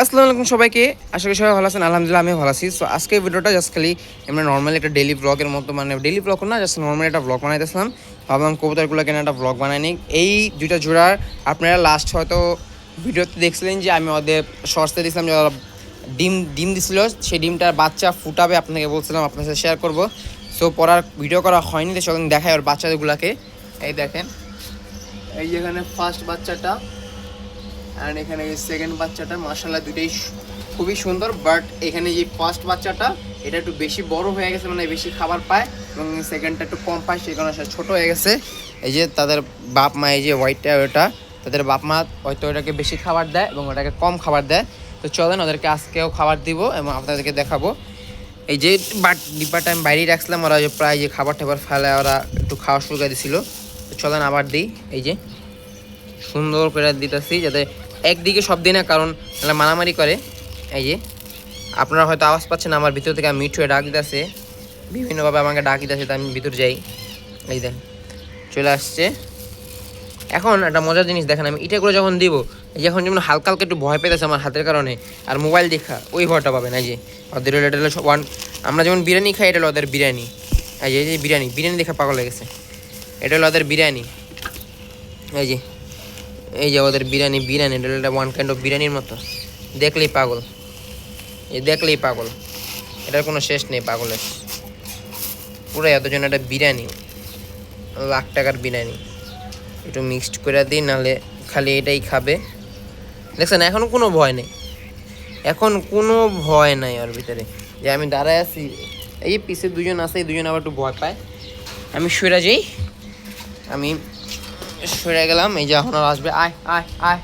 আসসালামু আলাইকুম সবাইকে। আশা করি সবাই ভালো আছেন। আলহামদুলিল্লাহ আমি ভালো আছি। সো আজকে ভিডিওটা জাস্ট খালি এমনি নর্মালি একটা ডেলি ব্লগের মতো মানে ডেলি ব্লগ না জাস্ট নর্মালি একটা ব্লগ বানাইতেছিলাম। ভাবলাম কবুতরগুলো কেন একটা ব্লগ বানাই নিই এই দুইটা জোড়ার আপনারা লাস্ট হয়তো ভিডিওতে দেখছিলেন যে আমি ওদের শর্টসে দিয়েছিলাম যে ওরা ডিম ডিম দিছিল। সেই ডিমটার বাচ্চা ফুটাবে, আপনাকে বলছিলাম, আপনার সাথে শেয়ার করব। সো পড়ার ভিডিও করা হয়নি, তো সেখানে দেখায় ওর বাচ্চাগুলোকে। এই দেখেন। এই যেখানে ফার্স্ট বাচ্চাটা অ্যান্ড এখানে সেকেন্ড বাচ্চাটা মার্শাল্লাহ দুটোই খুবই সুন্দর বাট এখানে যে ফার্স্ট বাচ্চাটা, এটা একটু বেশি বড় হয়ে গেছে মানে বেশি খাবার পায়, এবং সেকেন্ডটা একটু কম পায়, সেই কারণে ছোটো হয়ে গেছে। এই যে তাদের বাপ মা, এই যে হোয়াইটটা ওটা, তাদের বাপ মা হয়তো ওটাকে বেশি খাবার দেয় এবং ওটাকে কম খাবার দেয়। তো চলেন, ওদেরকে আজকেও খাবার দিব এবং আপনাদেরকে দেখাবো। এই যে বাট ডিব্বাটা আমি বাইরেই রাখছিলাম, ওরা যে প্রায় যে খাবার টাবার ফেলে ওরা একটু খাওয়া শুরু করে দিছিল। তো চলেন, আবার দিই। এই যে সুন্দর করে দিতেছি, যাতে একদিকে সব দিই না কারণ মারামারি করে। এই যে, আপনারা হয়তো আওয়াজ পাচ্ছেন আমার ভিতর থেকে আমি মিঠুয়ে ডাক দিতেছে। বিভিন্নভাবে আমাকে ডাক দিতেছে, তো আমি ভিতর যাই। এই দেন, চলে আসছে। এখন একটা মজার জিনিস দেখেন, আমি ইটাগুলো যখন দিব এখন যেমন হালকা হালকা একটু ভয় পেতেছে আমার হাতের কারণে, আর মোবাইল দেখা, ওই ভয়টা পাবেন, এই যে। ওদের এটা হলো ওয়ান আমরা যেমন বিরিয়ানি খাই, এটা হলো ওদের বিরিয়ানি। এই যে এই যে বিরিয়ানি বিরিয়ানি দেখা পাগল হয়ে গেছে। এটা হলো ওদের বিরিয়ানি। এই যে এই যে ওদের বিরিয়ানি বিরিয়ানি এটা ওয়ান কাইন্ড অফ বিরিয়ানির মতো। দেখলেই পাগল। এই দেখলেই পাগল। এটার কোনো শেষ নেই পাগলের। পুরো এত জন্য একটা বিরিয়ানি। লাখ টাকার বিরিয়ানি। একটু মিক্সড করে দিই, নাহলে খালি এটাই খাবে। দেখছেন, এখন কোনো ভয় নেই। এখন কোনো ভয় নাই ওর ভিতরে। যে আমি দাঁড়ায় আছি, এই পিছে দুজন আছে, এই দুজন আবার একটু ভয় পায়। আমি সরে যাই আমি সরে গেলাম, এই যে এখন আর আসবে। আয় আয় আয়।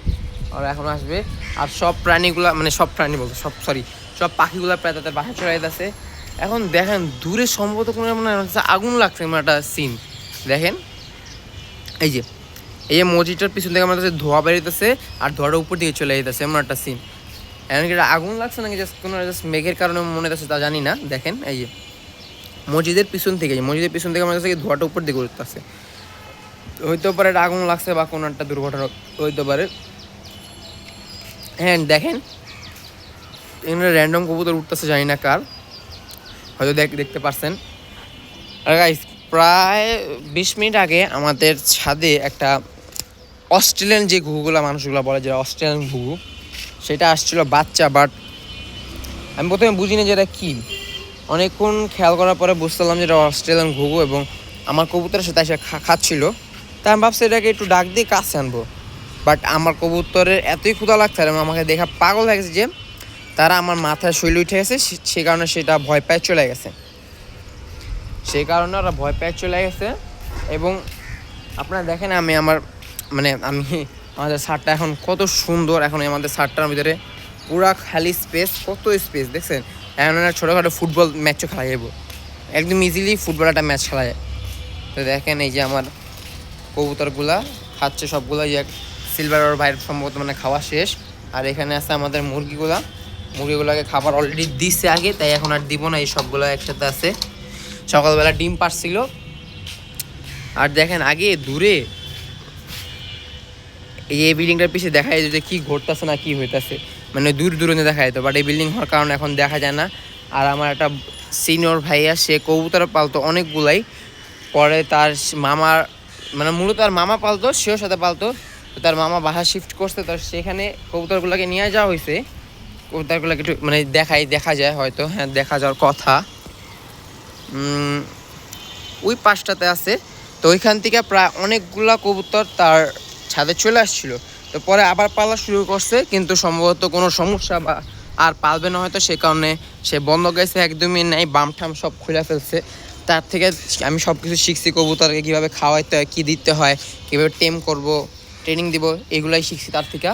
আর এখন আসবে। আর সব প্রাণীগুলা মানে সব প্রাণী বলতো, সব সরি সব পাখিগুলা প্রায় তাদের বাসায় চলে যাচ্ছে এখন দেখেন, দূরে সম্ভবত কোনো মানে হচ্ছে আগুন লাগছে, এমন একটা সিন দেখেন, এই যে এই যে মসজিদটার পিছন থেকে আমার কাছে ধোয়া বেরিতেছে, আর ধোয়াটা উপর দিকে চলে যেতেছে এমন একটা সিন এখন কি আগুন লাগছে নাকি জাস্ট কোনো জাস্ট মেঘের কারণে মনে হচ্ছে তা জানি না। দেখেন, এই যে, মসজিদের পিছন থেকে মসজিদের পিছন থেকে আমার কাছে ধোয়াটা উপর দিকে উঠতেছে। হইতে পারে আগুন লাগছে বা কোনো একটা দুর্ঘটনা হইতে পারে। হ্যাঁ দেখেন, এখানে র্যান্ডম কবুতর উঠতেছে, জানি না কার। হয়তো দেখ দেখতে পারছেন। আর গাইস প্রায় বিশ মিনিট আগে আমাদের ছাদে একটা অস্ট্রেলিয়ান যে ঘুঘুগুলো মানুষগুলো বলে যে অস্ট্রেলিয়ান ঘুঘু, সেটা আসছিল বাচ্চা বাট আমি প্রথমে বুঝি বুঝিনি যে এটা কী। অনেকক্ষণ খেয়াল করার পরে বুঝতে পারলাম যে এটা অস্ট্রেলিয়ান ঘুঘু এবং আমার কবুতরের সাথে এসে খাচ্ছিল। তাই আমি ভাবছি এটাকে একটু ডাক দিয়ে কাছে আনব। বাট আমার কবুতরের এতই ক্ষুধা লাগছে এবং আমাকে দেখা পাগল হয়ে গেছে যে তারা আমার মাথায় শৈল উঠে গেছে, সে কারণে সেটা ভয় পেয়ে চলে গেছে। সেই কারণে ওরা ভয় পেয়ে চলে গেছে এবং আপনারা দেখেন আমি আমার মানে আমি আমাদের শার্টটা এখন কত সুন্দর এখন আমাদের শার্টটার ভিতরে পুরা খালি স্পেস কত স্পেস দেখছেন? এখন একটা ছোটোখাটো ফুটবল ম্যাচও খেলা যাব একদম ইজিলি ফুটবল একটা ম্যাচ খেলা যায়। তো দেখেন এই যে আমার কবুতরগুলা খাচ্ছে সবগুলো যে সিলভার ওর সম্ভবত মানে খাওয়া শেষ। আর এখানে আছে আমাদের মুরগিগুলা। মুরগিগুলোকে খাবার অলরেডি দিচ্ছে আগে, তাই এখন আর দিব না, এই সবগুলো একসাথে আছে। সকালবেলা ডিম পারছিল। আর দেখেন আগে দূরে এই বিল্ডিংটার পিছিয়ে দেখা যায় যে কি ঘটতেছে না কি হইতাছে। মানে দূর দূরনে দেখা যেত বাট এই বিল্ডিং হওয়ার কারণে এখন দেখা যায় না। আর আমার একটা সিনিয়র ভাইয়া, সে কবুতর পালতো অনেকগুলাই। পরে তার মামার মানে মূলত তার মামা পালতো, সেও সাথে পালতো। তার মামা বাসা শিফট করছে, তো সেখানে কবুতরগুলোকে নিয়ে যাওয়া হয়েছে। কবুতরগুলোকে একটু মানে দেখাই, দেখা যায় হয়তো হ্যাঁ দেখা যাওয়ার কথা। ওই পাশটাতে আছে। তো ওইখান থেকে প্রায় অনেকগুলা কবুতর তার ছাদে চলে আসছিল। তো পরে আবার পালা শুরু করছে, কিন্তু সম্ভবত কোনো সমস্যা বা আর পালবে না হয়তো সে কারণে সে বন্ধ গেছে একদমই নাই, বাম ঠাম সব খুলে ফেলছে। তার থেকে আমি সব কিছু শিখছি কবুতরকে, কীভাবে খাওয়াইতে হয়, কী দিতে হয়, কীভাবে টেম করব ট্রেনিং দিব, এগুলাই শিখছি তার থেকে।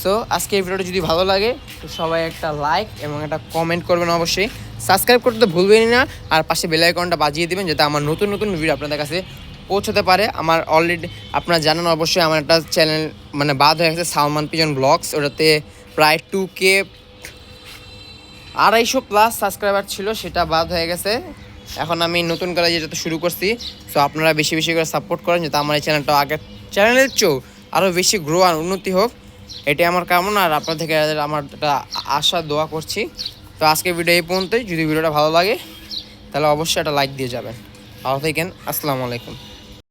সো আজকে এই ভিডিওটা যদি ভালো লাগে, তো সবাই একটা লাইক এবং একটা কমেন্ট করবেন অবশ্যই। সাবস্ক্রাইব করতে তো ভুলবেনই না, আর পাশে বেল আইকনটা বাজিয়ে দেবেন, যাতে আমার নতুন নতুন ভিডিও আপনাদের কাছে পৌঁছতে পারে। আমার অলরেডি আপনারা জানেন অবশ্যই, আমার একটা চ্যানেল মানে বাদ হয়ে গেছে, সালমান পিজন ব্লগস ওটাতে প্রায় টু কে আড়াইশো প্লাস সাবস্ক্রাইবার ছিল, সেটা বাদ হয়ে গেছে। এখন আমি নতুন করে যেটা শুরু করছি সো আপনারা বেশি বেশি করে সাপোর্ট করেন, যাতে আমার এই চ্যানেলটা আগের চ্যানেলের চেয়েও আরও বেশি গ্রো আর উন্নতি হোক। এটাই আমার কামনা, আর আপনার থেকে আমার একটা আশা, দোয়া করছি। তো আজকে ভিডিও এই পর্যন্তই। যদি ভিডিওটা ভালো লাগে, তাহলে অবশ্যই একটা লাইক দিয়ে যাবেন। ভালো থাকেন, আসসালামু আলাইকুম।